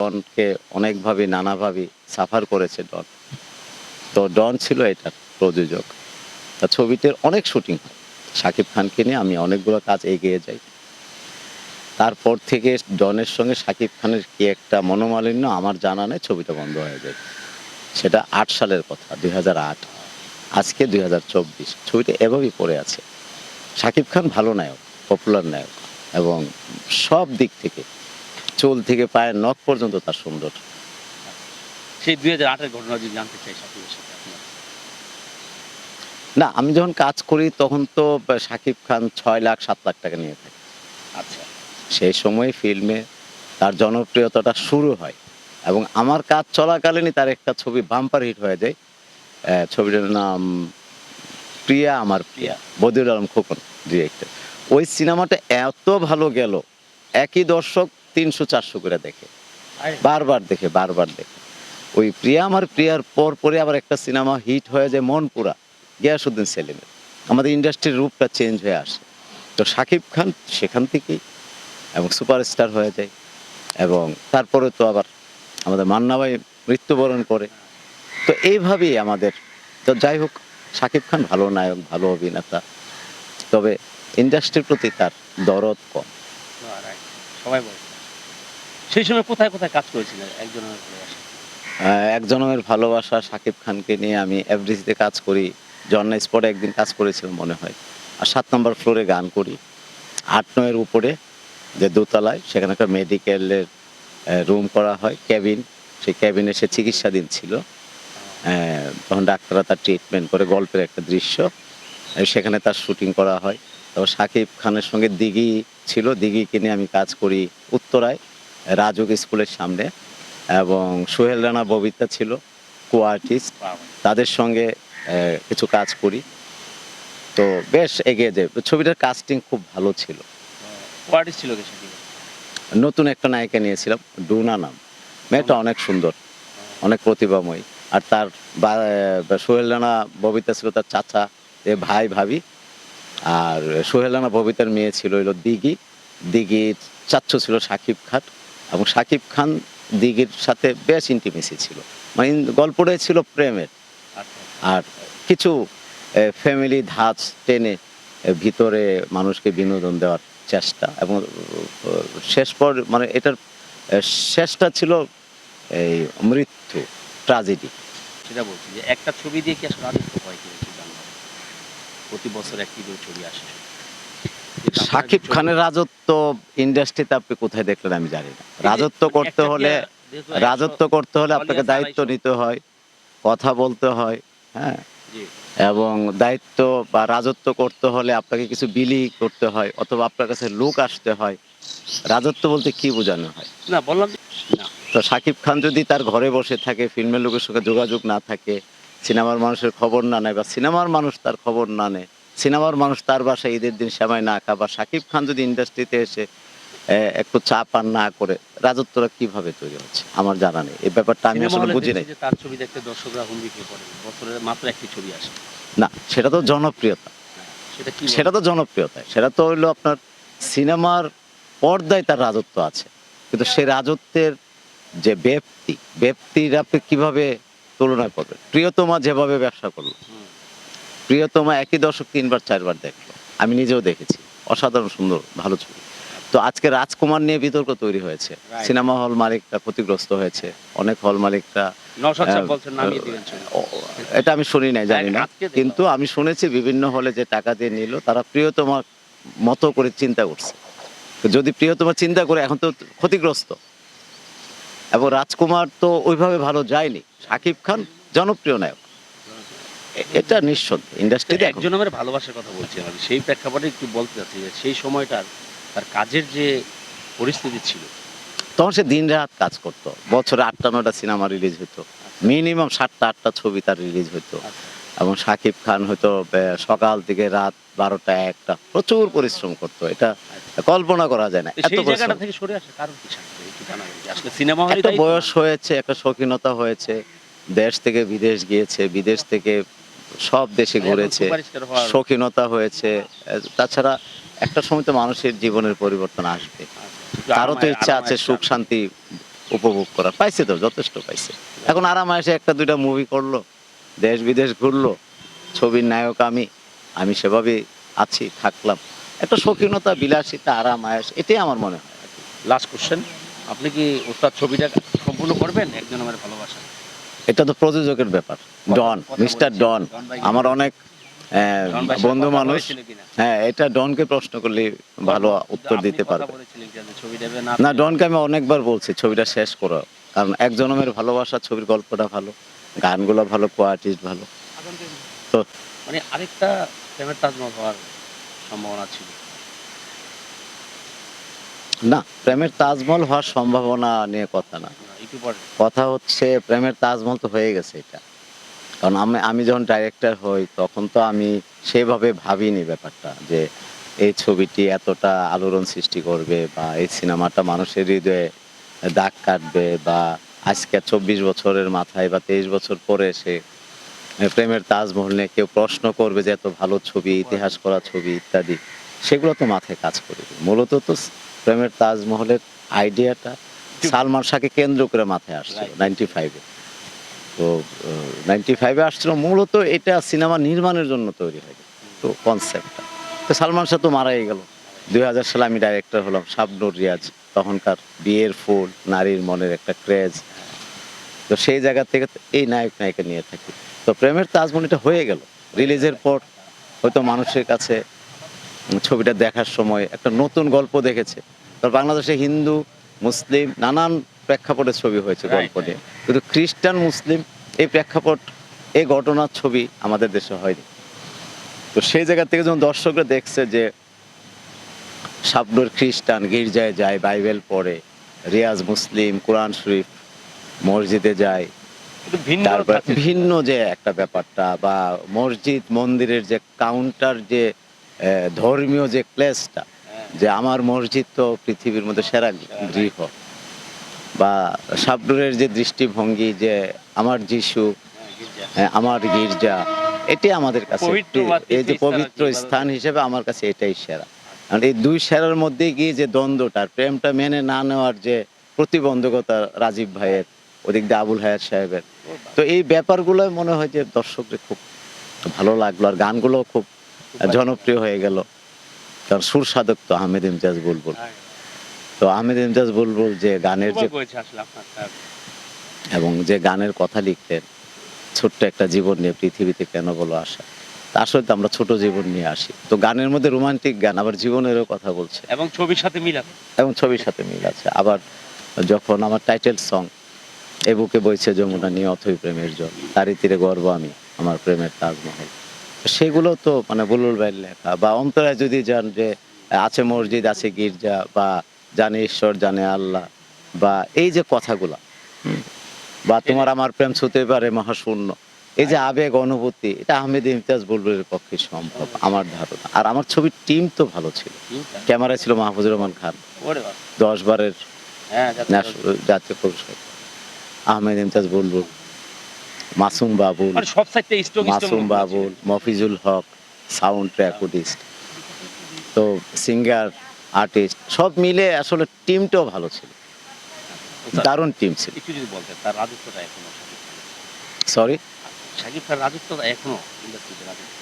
ডনকে অনেকভাবে, নানাভাবে সাফার করেছে ডন। তো ডন ছিল এটার প্রযোজক। তা ছবিটির অনেক শুটিং হয়। শাকিব খানকে নিয়ে আমি অনেকগুলো কাজ এগিয়ে যাই। তারপর থেকে ডনের সঙ্গে শাকিব খানের কি একটা মনোমালিন্য আমার জানা নেই, ছবিটা বন্ধ হয়ে যায়। সেটা আট সালের কথা, দুই আজকে দুই হাজার চব্বিশ। ছবিটা এভাবেই পড়ে আছে। শাকিব খান ভালো নায়ক পপুলার নায়ক এবং সব দিক থেকে চুল থেকে পায়ের নখ পর্যন্ত তার সুন্দর। সেই দুই হাজার আটের ঘটনা যদি জানতে চাই সাকিবের সাথে না আমি যখন কাজ করি তখন তো শাকিব খান ছয় লাখ সাত লাখ টাকা নিয়ে থাকে। আচ্ছা। সেই সময় ফিল্মে তার জনপ্রিয়তাটা শুরু হয় এবং আমার কাজ চলাকালীনই তার একটা ছবি বাম্পার হিট হয়ে যায়। ছবিটার নাম প্রিয়া আমার প্রিয়া বদিউল আলম খোকন ডিরেক্টর ওই সিনেমাটা এত ভালো গেল একই দর্শক তিনশো চারশো করে দেখে। বারবার দেখে বারবার দেখে। ওই প্রিয়া আমার প্রিয়ার পর পরে আবার একটা সিনেমা হিট হয়ে যায় মন মনপুরা গিয়াসুদ্দিন সেলিমের। আমাদের ইন্ডাস্ট্রির রূপটা চেঞ্জ হয়ে আসে। তো শাকিব খান সেখান থেকেই এবং সুপারস্টার হয়ে যায় এবং তারপরে তো আবার আমাদের মান্নাবাই মৃত্যুবরণ করে। তো এইভাবেই আমাদের তো যাই হোক শাকিব খান ভালো নায়ক ভালো অভিনেতা। তবে ইন্ডাস্ট্রির প্রতি তার দরদ কম। সবাই বলে। সেই সময় কোথায় কোথায় কাজ করেছিলেন একজনের আহ, ভালোবাসা শাকিব খানকে নিয়ে আমি এফডিসিতে কাজ করি জন্না স্পটে একদিন কাজ করেছিলাম মনে হয়। আর সাত নম্বর ফ্লোরে গান করি। আট নয়ের উপরে যে দোতলায় সেখানে একটা মেডিকেলের রুম করা হয় ক্যাবিন। সেই ক্যাবিনে সে চিকিৎসাধীন ছিল। তখন ডাক্তাররা তার ট্রিটমেন্ট করে গল্পের একটা দৃশ্য। সেখানে তার শুটিং করা হয়। তারপর শাকিব খানের সঙ্গে দিঘি ছিল। দিঘিকে নিয়ে আমি কাজ করি উত্তরায়। রাজুক স্কুলের সামনে এবং সোহেল রানা ববিতা ছিল কো আর্টিস্ট তাদের সঙ্গে কিছু কাজ করি। তো বেশ এগিয়ে যায় ছবিটার কাস্টিং খুব ভালো ছিল। ছিল নতুন একটা নায়িকা নিয়েছিলাম ডুনা নাম। মেয়েটা অনেক সুন্দর অনেক প্রতিভাময়ী। আর তার সোহেল রানা ববিতা ছিল তার চাচা এ ভাই ভাবি। আর সোহেল রানা ববিতার মেয়ে ছিল হলো দিঘি। দিঘির চাচ্ছ ছিল সাকিব খান এবং সাকিব খান দিঘির সাথে বেশ ইন্টিমেসি ছিল। মানে গল্পটাই ছিল প্রেমের। আর কিছু ফ্যামিলি ধাঁচ টেনে ভিতরে মানুষকে বিনোদন দেওয়ার চেষ্টা এবং শেষ পর মানে এটার শেষটা ছিল এই মৃত্যু ট্রাজেডি সেটা বলছি যে একটা ছবি দিয়ে কি আসলে রাজত্ব হয় কি প্রতি বছর একটি করে ছবি আসে সাকিব খানের রাজত্ব ইন্ডাস্ট্রিতে আপনি কোথায় দেখলেন আমি জানি না। রাজত্ব করতে হলে রাজত্ব করতে হলে আপনাকে দায়িত্ব নিতে হয় কথা বলতে হয় হ্যাঁ? এবং দায়িত্ব বা রাজত্ব করতে হলে আপনাকে কিছু বিলি করতে হয় অথবা আপনার কাছে লোক আসতে হয়। রাজত্ব বলতে কি বোঝানো হয়? না বললাম তো সাকিব খান যদি তার ঘরে বসে থাকে ফিল্মের লোকের সঙ্গে যোগাযোগ না থাকে সিনেমার মানুষের খবর না নেয় বা সিনেমার মানুষ তার খবর না নেয় সিনেমার মানুষ তার বাসায় ঈদের দিন সেমাই না খা বা সাকিব খান যদি ইন্ডাস্ট্রিতে এসে একটু চা পান না করে রাজত্বটা কীভাবে তৈরি হচ্ছে? আমার জানা নেই। এই ব্যাপারটা আমি আসলে বুঝি নাই। তার ছবি দেখতে দর্শকরা হুমড়ি খেয়ে পড়ে। বছরে মাত্র একটি ছবি আসে। না সেটা তো জনপ্রিয়তা। সেটা সেটা তো জনপ্রিয়তা। সেটা তো হইল আপনার সিনেমার পর্দায় তার রাজত্ব আছে। কিন্তু সেই রাজত্বের যে ব্যক্তি ব্যক্তির আপনি কীভাবে তুলনায় করবেন? প্রিয়তমা যেভাবে ব্যবসা করল। প্রিয়তমা একই দর্শক তিনবার চারবার দেখল। আমি নিজেও দেখেছি। অসাধারণ সুন্দর ভালো ছবি। তো আজকে রাজকুমার নিয়ে বিতর্ক তৈরি হয়েছে। সিনেমা হল মালিকটা ক্ষতিগ্রস্ত হয়েছে। অনেক হল ও, এটা আমি শুনি নাই জানি না। কিন্তু আমি শুনেছি বিভিন্ন হলে যে টাকা দিয়ে নিল তারা প্রিয়তমা মতো করে চিন্তা করছে। যদি প্রিয়তমা চিন্তা করে এখন তো ক্ষতিগ্রস্ত। এবং রাজকুমার তো ওইভাবে ভালো যায়নি। শাকিব খান জনপ্রিয় নায়ক। এটা নিঃসন্দ ইন্ডাস্ট্রিতে একজন আমার ভালোবাসার কথা বলছি আমি। সেই প্রেক্ষাপটে একটু বলতে চাচ্ছি যে সেই সময়টার তার কাজের যে পরিস্থিতি ছিল। তখন সে দিন রাত কাজ করতো। বছরে আটটা নটা সিনেমা রিলিজ হতো মিনিমাম সাতটা আটটা ছবি তার রিলিজ হতো আচ্ছা। এবং শাকিব খান হয়তো সকাল থেকে রাত বারোটা একটা প্রচুর পরিশ্রম করতো। এটা কল্পনা করা যায় না। এত পরিশ্রম। সাকিব? সিনেমা একটা বয়স হয়েছে একটা শৌখিনতা হয়েছে। দেশ থেকে বিদেশ গিয়েছে। বিদেশ থেকে সব দেশে ঘুরেছে শৌখিনতা হয়েছে। তাছাড়া একটা সময় তো মানুষের জীবনের পরিবর্তন আসবে। তারও তো ইচ্ছা আছে সুখ শান্তি উপভোগ করার। পাইছে তো যথেষ্ট পাইছে। এখন আরাম এসে একটা দুইটা মুভি করল দেশ বিদেশ ঘুরলো ছবির নায়ক আমি আমি সেভাবে আছি থাকলাম। একটা শৌখিনতা বিলাসিতা আরাম আয়াস এটাই আমার মনে হয়। লাস্ট কোশ্চেন আপনি কি ওস্তাদ ছবিটা সম্পূর্ণ করবেন? একজন আমার ভালোবাসা। এটা তো প্রযোজকের ব্যাপার। Don mister Don. আমার অনেক বন্ধু মানুষ। হ্যাঁ এটা ডনকে প্রশ্ন করলে ভালো উত্তর দিতে পারবে। না? ডনকে আমি অনেকবার বলছি ছবিটা শেষ করো। কারণ এক জনমের ভালোবাসা ছবির গল্পটা ভালো গানগুলো ভালো কোয়ার্টিস্ট ভালো। তো মানে আরেকটা প্রেমের তাজমহল হওয়ার সম্ভাবনা ছিল। না প্রেমের তাজমহল হওয়ার সম্ভাবনা নিয়ে কথা না। কথা হচ্ছে, প্রেমের তাজমহল তো হয়ে গেছে এটা। কারণ আমি আমি যখন ডাইরেক্টর হই, তখন তো আমি সেভাবে ভাবিনি ব্যাপারটা যে এই ছবিটি এতটা আলোড়ন সৃষ্টি করবে বা এই সিনেমাটা মানুষের হৃদয়ে দাগ কাটবে বা আজকে চব্বিশ বছরের মাথায় বা তেইশ বছর পরে সে প্রেমের তাজমহল নিয়ে কেউ প্রশ্ন করবে যে এত ভালো ছবি, ইতিহাস করা ছবি ইত্যাদি। সেগুলো তো মাথায় কাজ করে। মূলত তো প্রেমের তাজমহলের আইডিয়াটা সালমান শাহকে কেন্দ্র করে মাথায় আসছিল Right. নাইনটি ফাইভে তো নাইনটি ফাইভে আসছিল মূলত এটা সিনেমা নির্মাণের জন্য তৈরি হয়। তো কনসেপ্টটা তো সালমান শাহ তো মারাই গেল। দুই হাজার সালে আমি ডাইরেক্টর হলাম শাবনুর রিয়াজ তখনকার বিয়ের ফুল নারীর মনের একটা ক্রেজ তো সেই জায়গা থেকে এই নায়ক নায়িকা নিয়ে থাকি। তো প্রেমের তাজমহল এটা হয়ে গেল। রিলিজের পর হয়তো মানুষের কাছে ছবিটা দেখার সময় একটা নতুন গল্প দেখেছে। তো বাংলাদেশে হিন্দু মুসলিম নানান প্রেক্ষাপটের ছবি হয়েছে গল্প নিয়ে কিন্তু খ্রিস্টান মুসলিম এই প্রেক্ষাপট এই ঘটনার ছবি আমাদের দেশে হয়নি। তো সেই জায়গা থেকে যখন দর্শকরা দেখছে যে শাবনুর খ্রিস্টান গির্জায় যায় বাইবেল পড়ে রিয়াজ মুসলিম কোরআন শরীফ মসজিদে যায় ভিন্ন তারপর ভিন্ন যে একটা ব্যাপারটা বা মসজিদ মন্দিরের যে কাউন্টার যে ধর্মীয় যে প্লেসটা যে আমার মসজিদ তো পৃথিবীর মধ্যে সেরা গৃহ। বা শাবনুরের যে দৃষ্টিভঙ্গি যে আমার যিশু হ্যাঁ, আমার গির্জা এটাই আমাদের কাছে এই যে পবিত্র স্থান হিসেবে আমার কাছে এটাই সেরা। কারণ এই দুই সেরার মধ্যে গিয়ে যে দ্বন্দ্বটা প্রেমটা মেনে না নেওয়ার যে প্রতিবন্ধকতা রাজীব ভাইয়ের ওদিক দিয়ে আবুল হায়াত সাহেবের। তো এই ব্যাপারগুলো মনে হয় যে দর্শকদের খুব ভালো লাগল আর গানগুলো খুব জনপ্রিয় হয়ে গেল। কারণ সুর সাধক তো আহমেদ ইমতিয়াজ বুলবুল। হ্যাঁ, তো আহমেদ ইমতিয়াজ বুলবুল যে গানের যে। এবং যে গানের কথা লিখতেন ছোট্ট একটা জীবন নিয়ে পৃথিবীতে কেন বলো আসা তা আসলে তো আমরা ছোট জীবন নিয়ে আসি। তো গানের মধ্যে রোমান্টিক গান আবার জীবনেরও কথা বলছে। এবং ছবির সাথে মিল আছে। এবং ছবির সাথে মিল আছে। আবার যখন আমার টাইটেল সং এ বুকে বইছে যমুনা নিয়ে অথই প্রেমের জল তারই তীরে গর্ব আমি আমার প্রেমের তাজমহল। সেগুলো তো মানে বুলুল ভাইয়ের লেখা। বা অন্তরায় যদি যান যে আছে মসজিদ আছে গির্জা বা জানে ঈশ্বর জানে আল্লাহ বা এই যে কথাগুলা বা তোমার আমার প্রেম ছুতে পারে মহাশূন্য এই যে আবেগ অনুভূতি এটা আহমেদ ইমতিয়াজ বুলবুলের পক্ষে সম্ভব আমার ধারণা। আর আমার ছবির টিম তো ভালো ছিল। ক্যামেরায় ছিল মাহফুজুর রহমান খান। দশ বারের হ্যাঁ জাতীয় পুরস্কার। আহমেদ ইমতাজ বুলবুল। মাসুম বাবুল মানে সব সাইডটা strong Masum Babul Mofizul Haque sound recordist তো সিঙ্গার আর্টিস্ট সব মিলে আসলে টিমটাও ভালো ছিল। দারুণ টিম ছিল। একটু যদি বলতেন তার রাজত্বটা এখনও সরি শাকিব খান রাজত্বটা এখনও ইন্ডাস্ট্রিতে রাজত্ব।